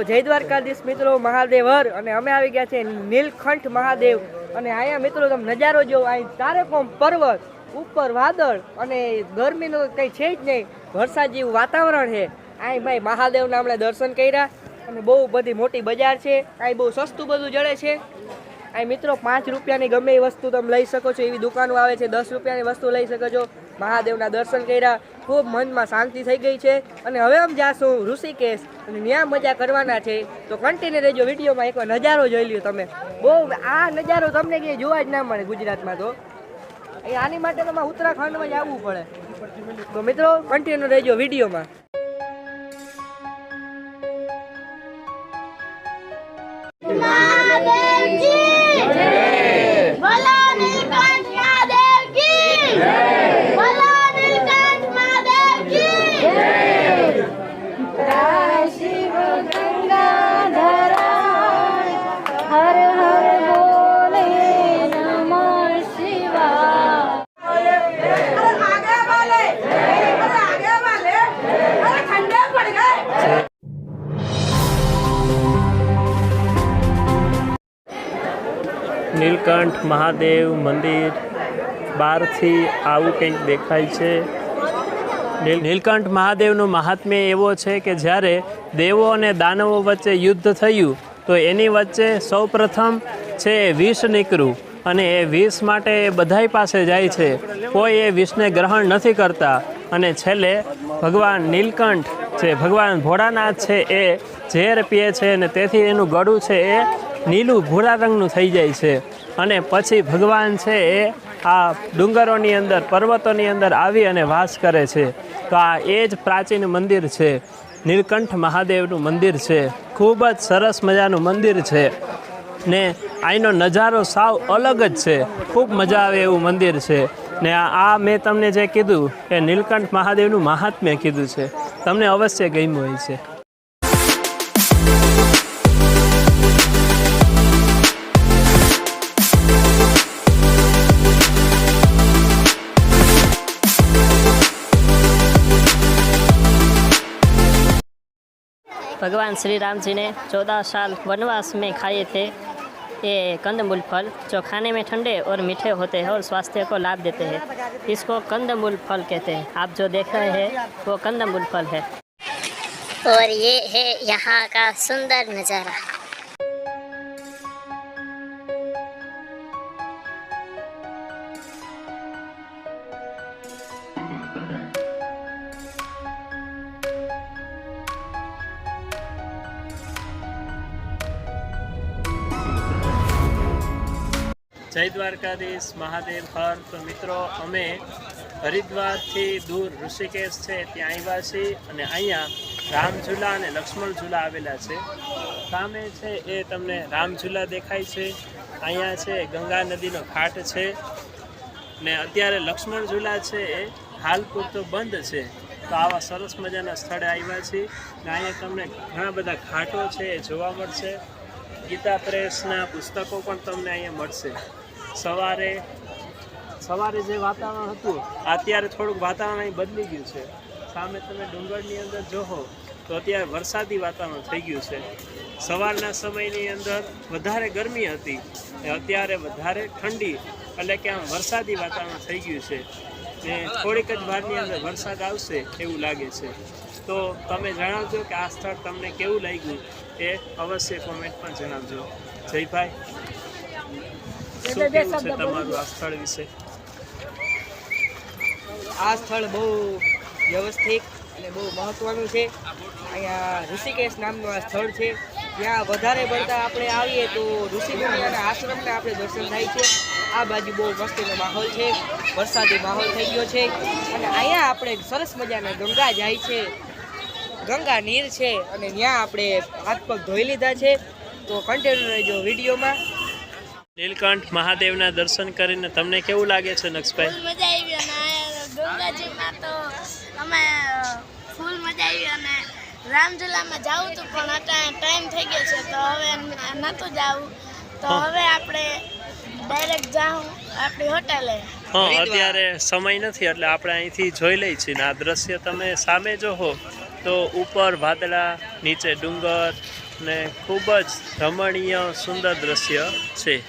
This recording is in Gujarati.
તો જય દ્વારકાધીશ મિત્રો, મહાદેવ હર. અને અમે આવી ગયા છે નીલકંઠ મહાદેવ. અને અહીંયા મિત્રો તમે નજારો જો અહીં તારેકોમ પર્વત, ઉપર વાદળ, અને ગરમીનું કંઈ છે જ નહીં. વરસાદ જેવું વાતાવરણ છે. અહીં ભાઈ મહાદેવના આપણે દર્શન કર્યા. અને બહુ બધી મોટી બજાર છે. અહીં બહુ સસ્તું બધું જડે છે. અહીં મિત્રો પાંચ રૂપિયાની ગમે એ વસ્તુ તમે લઈ શકો છો. એવી દુકાનો આવે છે, દસ રૂપિયાની વસ્તુ લઈ શકો છો. મહાદેવના દર્શન કર્યા. ખૂબ મનમાં શાંતિ થઈ ગઈ છે અને હવે અમે જાશું ઋષિકેશ અને ત્યાં મજા કરવાના છે. તો કન્ટિન્યુ રહેજો વિડીયોમાં એકવાર નજારો જોઈ લ્યો તમે. બહુ આ નજારો તમને ક્યાંય જોવા જ ના મળે ગુજરાતમાં તો. આની માટે તમારે ઉત્તરાખંડમાં જ આવવું પડે. તો મિત્રો કન્ટિન્યુ રહેજો વિડીયોમાં. નીલકંઠ, મહાદેવ, મંદિર, બહારથી આવું કંઈક દેખાય છે. નીલકંઠ, મહાદેવનું મહાત્મ્ય એવો છે કે જ્યારે દેવો અને દાનવો વચ્ચે યુદ્ધ થયું, તો એની વચ્ચે સૌપ્રથમ છે વિષ નીકળ્યું અને એ વિષ માટે એ બધાય પાસે જાય છે. કોઈ એ વિષને ગ્રહણ નથી કરતા અને છેલ્લે ભગવાન નીલકંઠ છે, ભગવાન ભોળાનાથ છે એ ઝેર પીએ છે અને તેથી એનું ગળું છે એ નીલું ભૂરા રંગનું થઈ જાય છે. અને પછી ભગવાન છે એ આ ડુંગરોની અંદર, પર્વતોની અંદર આવી અને વાસ કરે છે. તો આ એ જ પ્રાચીન મંદિર છે. નીલકંઠ મહાદેવનું મંદિર છે. ખૂબ જ સરસ મજાનું મંદિર છે. ને અહીંનો નજારો સાવ અલગ જ છે. ખૂબ મજા આવે એવું મંદિર છે. ને આ મેં તમને જે કીધું એ નીલકંઠ મહાદેવનું મહાત્મ્ય કીધું છે. તમને અવશ્ય ગમ્યું હોય છે. भगवान श्री राम जी ने चौदह साल वनवास में खाए थे ये कंदमूल फल जो खाने में ठंडे और मीठे होते हैं और स्वास्थ्य को लाभ देते हैं इसको कंदमूल फल कहते हैं आप जो देख रहे हैं वो कंदमूल फल है और ये है यहाँ का सुंदर नज़ारा। જય દ્વારકાધીશ, મહાદેવ હર તો મિત્રો, અમે હરિદ્વારથી દૂર ઋષિકેશ છે, ત્યાં આવ્યા છીએ અને અહીંયા રામઝુલા અને લક્ષ્મણ ઝુલા આવેલા છે. સામે છે એ તમને રામઝુલા દેખાય છે. અહીંયા છે ગંગા નદીનો ઘાટ છે ને અત્યારે લક્ષ્મણ ઝુલા છે એ હાલ પૂરતો બંધ છે. તો આવા સરસ મજાના સ્થળે આવ્યા છીએ ને અહીંયા તમને ઘણા બધા ઘાટો છે, એ જોવા મળશે. ગીતા પ્રેસના પુસ્તકો પણ તમને અહીંયા મળશે. સવારે સવારે જે વાતાવરણ હતું અત્યારે થોડુંક વાતાવરણ અહીં બદલી ગયું છે. સામે તમે ડુંગરની અંદર જોહો તો અત્યારે વરસાદી વાતાવરણ થઈ ગયું છે. સવારના સમયની અંદર વધારે ગરમી હતી અત્યારે વધારે ઠંડી એટલે કે આમ વરસાદી વાતાવરણ થઈ ગયું છે. ને થોડીક જ વારની અંદર વરસાદ આવશે એવું લાગે છે. તો તમે જણાવજો કે આ સ્થળ તમને કેવું લાગ્યું એ અવશ્ય કોમેન્ટમાં જણાવજો. જયભાઈ. શું કેવું છે તમારું આ સ્થળ વિશે? આ સ્થળ બહુ વ્યવસ્થિત અને બહુ મહત્વનું છે. અહીંયા ઋષિકેશ નામનું આ સ્થળ છે. ત્યાં વધારે પડતા આપણે આવીએ તો ઋષિમુનિઓના આશ્રમના આપણે દર્શન થાય છે. આ બાજુ બહુ મસ્તીનો માહોલ છે. વરસાદી માહોલ થઈ ગયો છે. અને અહીંયા આપણે સરસ મજાના ગંગા જાય છે. ગંગા નીર છે અને ત્યાં આપણે હાથ પગ ધોઈ લીધા છે. તો કન્ટિન્યુ રહેજો વિડીયોમાં. નીલકંઠ મહાદેવના દર્શન કરીને તમને કેવું લાગે છે નક્ષભાઈ મજા આવી અને ગંગાજીમાં તો અમે ફૂલ મજા આવી અને રામઝુલામાં જવું હતું પણ અત્યારે ટાઈમ થઈ ગયો છે તો હવે નહોતું જવું. તો હવે આપણે ડાયરેક્ટ જાઉં આપણી હોટલે. હા અત્યારે સમય નથી એટલે આપણે અહીંથી જોઈ લઈ છીએ ને આ દ્રશ્ય તમે સામે જોહો તો ઉપર વાદળા નીચે ડુંગર ને ખૂબ જ રમણીય સુંદર દ્રશ્ય છે.